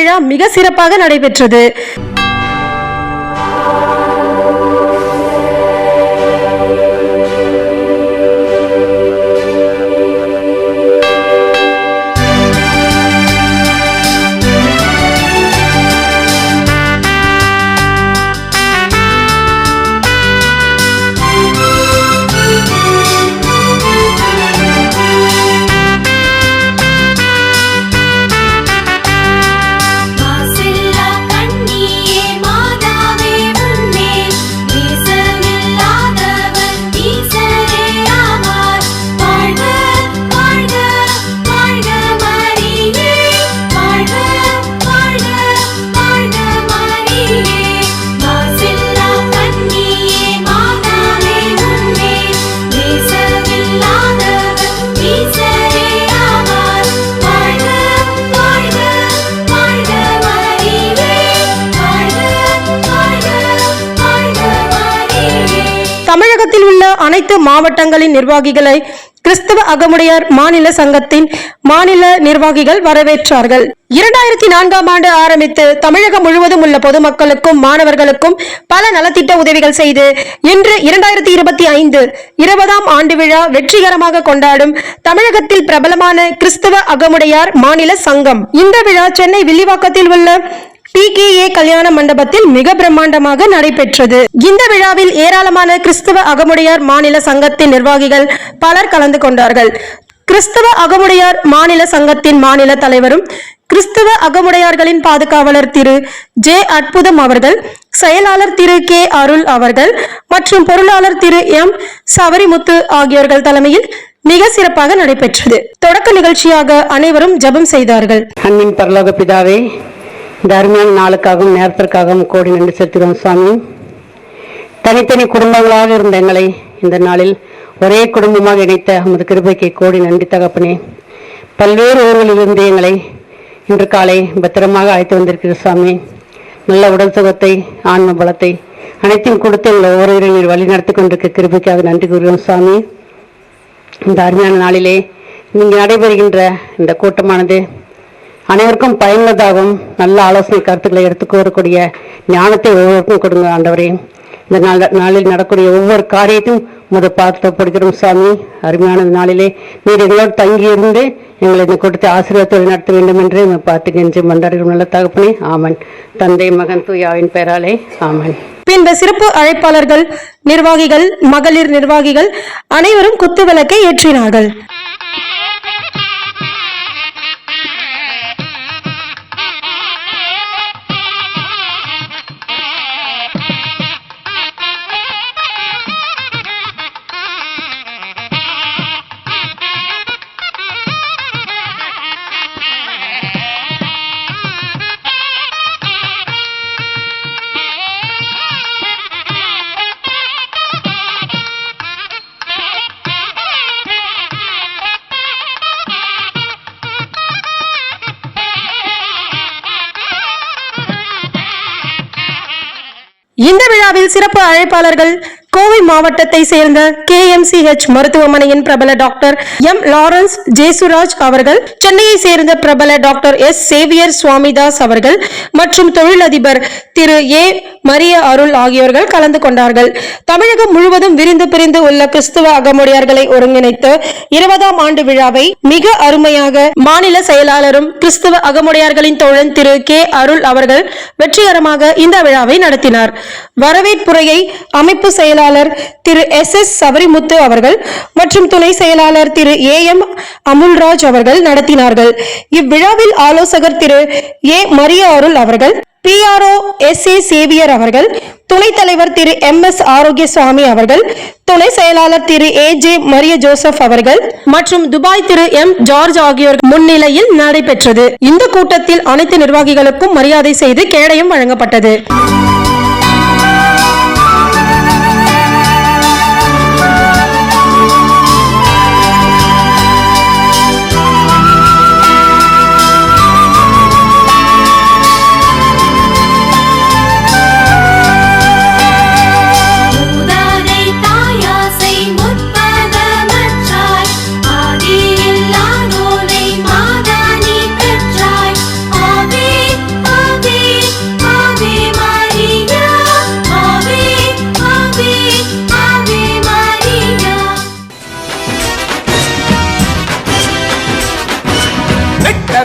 விழா மிக சிறப்பாக நடைபெற்றது. தமிழகத்தில் உள்ள அனைத்து மாவட்டங்களின் நிர்வாகிகளை கிறிஸ்தவ அகமுடையார் மாநில சங்கத்தின் மாநில நிர்வாகிகள் வரவேற்றார்கள். இரண்டாயிரத்தி நான்காம் ஆண்டு ஆரம்பித்து தமிழகம் முழுவதும் உள்ள பொதுமக்களுக்கும் மாணவர்களுக்கும் பல நலத்திட்ட உதவிகள் செய்து இன்று இரண்டாயிரத்தி இருபத்தி ஐந்து இருபதாம் ஆண்டு விழா வெற்றிகரமாக கொண்டாடும் தமிழகத்தில் பிரபலமான கிறிஸ்தவ அகமுடையார் மாநில சங்கம். இந்த விழா சென்னை வில்லிவாக்கத்தில் உள்ள டிகேஏ கல்யாண மண்டபத்தில் மிக பிரம்மாண்டமாக நடைபெற்றது. இந்த விழாவில் ஏராளமான கிறிஸ்தவ அகமுடையார் மாநில சங்கத்தின் நிர்வாகிகள் பலர் கலந்து கொண்டார்கள். கிறிஸ்தவ அகமுடையார் மாநில சங்கத்தின் மாநில தலைவரும் கிறிஸ்தவ அகமுடையார்களின் பாதுகாவலர் திரு. ஜே. அற்புதம் அவர்கள் செயலாளர் திரு. கே. அருள் அவர்கள் மற்றும் பொருளாளர் திரு. எம். சவரிமுத்து ஆகியோர்கள் தலைமையில் மிக சிறப்பாக நடைபெற்றது. தொடக்க நிகழ்ச்சியாக அனைவரும் ஜெபம் செய்தார்கள். அன்னின் பரலோக பிதாவே தர்மியான நாளுக்காகவும் நேரத்திற்காகவும் கோடி நன்றி செலுத்துகிறோம் சுவாமி. தனித்தனி குடும்பங்களாக இருந்த எங்களை இந்த நாளில் ஒரே குடும்பமாக இணைத்த உமது கிருபைக்கு கோடி நன்றி தகப்பனே. பல்வேறு ஊர்களிலிருந்து எங்களை இன்று காலை பத்திரமாக அழைத்து வந்திருக்கிற சுவாமி நல்ல உடல் சுகத்தை ஆன்ம பலத்தை அனைத்தையும் கொடுத்து எங்களை ஓரிரு நீர் வழி நடத்தி கொண்டிருக்க கிருபைக்காக நன்றி கூறுகிறோம் சுவாமி. இந்த அருமையான நாளிலே நீங்கள் நடைபெறுகின்ற இந்த கூட்டமானது அனைவருக்கும் பயனுள்ளதாகவும் நல்ல ஆலோசனை கருத்துக்களை எடுத்து கூறக்கூடிய ஞானத்தை ஒவ்வொருக்கும் கொடுங்க ஆண்டவரே. இந்த நாள் நாளில் நடக்கூடிய ஒவ்வொரு காரியத்தையும் முத பார்த்தப்படுகிறோம் சாமி. அருமையான நாளிலே நீர் எங்களோடு தங்கியிருந்து எங்களை இந்த கூட்டத்தை ஆசீர்வாதத்தோடு நடத்த வேண்டும் என்று உம்மை பார்த்து கெஞ்சி மன்றாடுகிறோம் நல்ல தகப்பனே. ஆமன். தந்தை மகன் தூயாவின் பெயராலே ஆமன். பின்பு சிறப்பு அழைப்பாளர்கள் நிர்வாகிகள் மகளிர் நிர்வாகிகள் அனைவரும் குத்துவிளக்கை ஏற்றினார்கள். இந்த விழாவில் சிறப்பு அழைப்பாளர்கள் கோவை மாவட்டத்தை சேர்ந்த கே எம் சி ஹெச் மருத்துவமனையின் பிரபல டாக்டர் எம் லாரன்ஸ் ஜேசுராஜ் அவர்கள் சென்னையை சேர்ந்த பிரபல டாக்டர் எஸ் சேவியர் சுவாமிதாஸ் அவர்கள் மற்றும் தொழிலதிபர் திரு ஏ மரிய அருள் ஆகியோர்கள் கலந்து கொண்டார்கள். தமிழகம் முழுவதும் விரிந்து பிரிந்து உள்ள கிறிஸ்துவ அகமுடையார்களை ஒருங்கிணைத்து இருபதாம் ஆண்டு விழாவை மிக அருமையாக மாநில செயலாளரும் கிறிஸ்துவ அகமுடையார்களின் தோழன் திரு கே அருள் அவர்கள் வெற்றிகரமாக இந்த விழாவை நடத்தினார். வரவேற்புரையை அமைப்பு செயலாளர் செயலாளர் திரு எஸ் எஸ் சபரிமுத்து அவர்கள் மற்றும் துணை செயலாளர் திரு ஏ எம் அமுல்ராஜ் அவர்கள் நடத்தினார்கள். இவ்விழாவில் ஆலோசகர் திரு ஏ மரிய அருள் அவர்கள் பிஆர்ஓ எஸ் ஏ சேவியர் அவர்கள் துணைத் தலைவர் திரு எம் எஸ் ஆரோக்கியசுவாமி அவர்கள் துணை செயலாளர் திரு ஏ ஜே மரிய ஜோசப் அவர்கள் மற்றும் துபாய் திரு எம் ஜார்ஜ் ஆகியோர் முன்னிலையில் நடைபெற்றது. இந்த கூட்டத்தில் அனைத்து நிர்வாகிகளுக்கும் மரியாதை செய்து கேடயம் வழங்கப்பட்டது.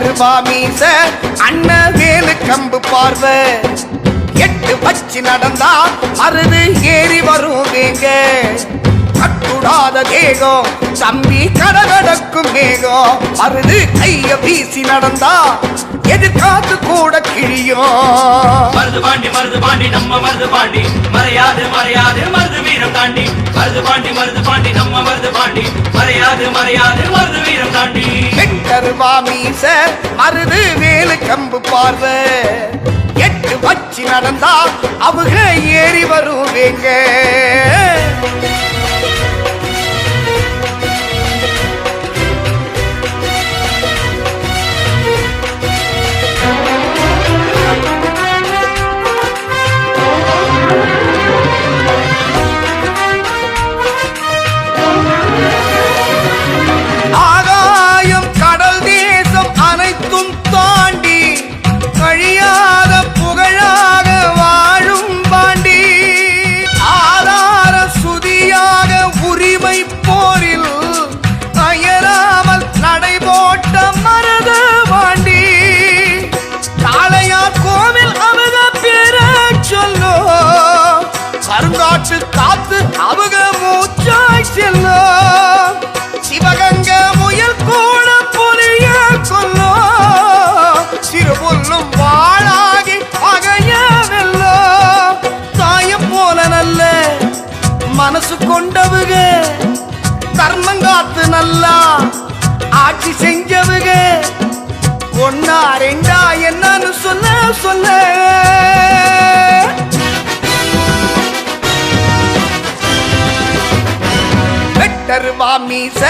வாமீச அண்ணன் வேலு கம்பு பார்வை. எட்டு வச்சு நடந்தா அறுது ஏறி வருவேங்க. கட்டுடாத தேகம் தம்பி கடகடக்கும் மேகம் மருது கைய வீசி நடந்தா எதிர்காத்து கூட கிழியும் மருது பாண்டி மருது பாண்டி நம்ம மருது பாண்டி. மறையாது மறையாது மருது வீரம் தாண்டி. மருது பாண்டி மருது பாண்டி நம்ம மருது பாண்டி. மறையாது மறையாது மருது வீரம் தாண்டி. வெட்டர் வாமீச மருது வேலு கம்பு பார்வை. எட்டு வச்சு நடந்தா அவங்க ஏறி வருவேங்க ஆட்சி செஞ்சவங்க. ஒன்னா ரெண்டா என்னன்னு சொல்ல சொல்ல. மீச வாமீச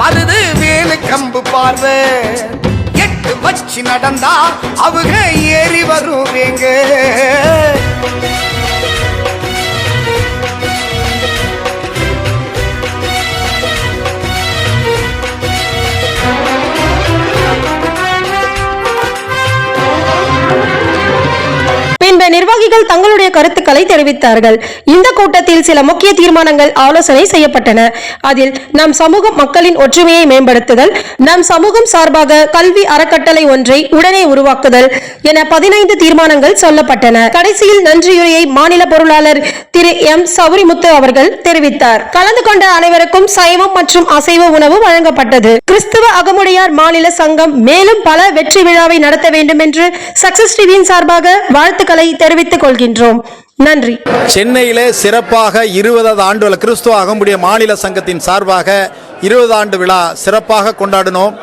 மருது வேலு கம்பு பார்வை. எட்டு வச்சு நடந்தா அவங்க ஏறி வருவேங்க நிர்வாகிகள் தங்களுடைய கருத்துக்களை தெரிவித்தார்கள். இந்த கூட்டத்தில் சில முக்கிய தீர்மானங்கள் ஆலோசனை செய்யப்பட்டன. அதில் நம் சமூகம் மக்களின் ஒற்றுமையை மேம்படுத்துதல் நம் சமூகம் சார்பாக கல்வி அறக்கட்டளை ஒன்றை உடனே உருவாக்குதல் என பதினைந்து தீர்மானங்கள் சொல்லப்பட்டன. கடைசியில் நன்றியுரையை மாநில பொருளாளர் திரு எம். சௌரிமுத்து அவர்கள் தெரிவித்தார். கலந்து கொண்ட அனைவருக்கும் சைவம் மற்றும் அசைவ உணவு வழங்கப்பட்டது. கிறிஸ்துவ அகமுடையார் மாநில சங்கம் மேலும் பல வெற்றி விழாவை நடத்த வேண்டும் என்று சக்சஸ் டிவியின் சார்பாக வாழ்த்துக்களை தெரிவித்துக் கொள்கின்றோம். நன்றி. சென்னையிலே சிறப்பாக இருபதாவது ஆண்டு கிறிஸ்துவ அகம்புடைய மாநில சங்கத்தின் சார்பாக இருபது ஆண்டு விழா சிறப்பாக கொண்டாடினோம்.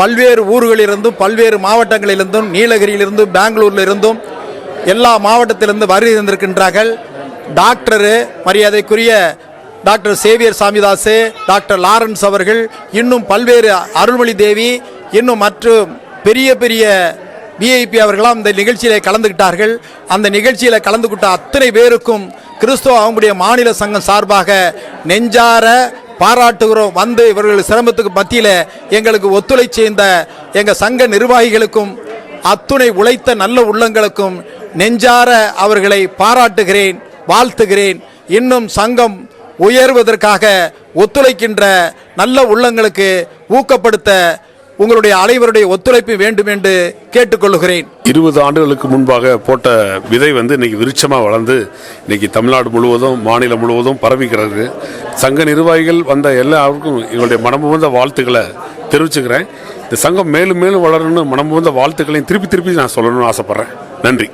பல்வேறு ஊர்களிலிருந்தும் பல்வேறு மாவட்டங்களிலிருந்தும் நீலகிரியிலிருந்தும் பெங்களூரிலிருந்தும் எல்லா மாவட்டத்திலிருந்து வருகை தந்திருக்கின்றார்கள். டாக்டரு மரியாதைக்குரிய doctor Xavier Samidas doctor Lawrence அவர்கள் இன்னும் பல்வேறு அருள்மொழி தேவி இன்னும் மற்றும் பெரிய பெரிய விஐபி அவர்களாம் இந்த நிகழ்ச்சியில் கலந்துக்கிட்டார்கள் அந்த நிகழ்ச்சியில் கலந்துக்கிட்ட அத்தனை பேருக்கும் கிறிஸ்துவ அவங்களுடைய மாநில சங்கம் சார்பாக நெஞ்சார பாராட்டுகிறோம். வந்து இவர்கள் சிரமத்துக்கு மத்தியில் எங்களுக்கு ஒத்துழை சேர்ந்த எங்கள் சங்க நிர்வாகிகளுக்கும் அத்துணை உழைத்த நல்ல உள்ளங்களுக்கும் நெஞ்சார அவர்களை பாராட்டுகிறேன் வாழ்த்துகிறேன். இன்னும் சங்கம் உயர்வதற்காக ஒத்துழைக்கின்ற நல்ல உள்ளங்களுக்கு ஊக்கப்படுத்த உங்களுடைய அனைவருடைய ஒத்துழைப்பு வேண்டும் என்று கேட்டுக்கொள்கிறேன் இருபது ஆண்டுகளுக்கு முன்பாக போட்ட விதை வந்து இன்னைக்கு விருட்சமா வளர்ந்து இன்னைக்கு தமிழ்நாடு முழுவதும் மாநிலம் முழுவதும் பரவிக்கிறது. சங்க நிர்வாகிகள் வந்த எல்லாருக்கும் எங்களுடைய மனமுகந்த வாழ்த்துக்களை தெரிவிச்சுக்கிறேன். இந்த சங்கம் மேலும் மேலும் வளரணும்னு மனமுகந்த வாழ்த்துக்களையும் திருப்பி திருப்பி நான் சொல்லணும்னு ஆசைப்படுறேன். நன்றி.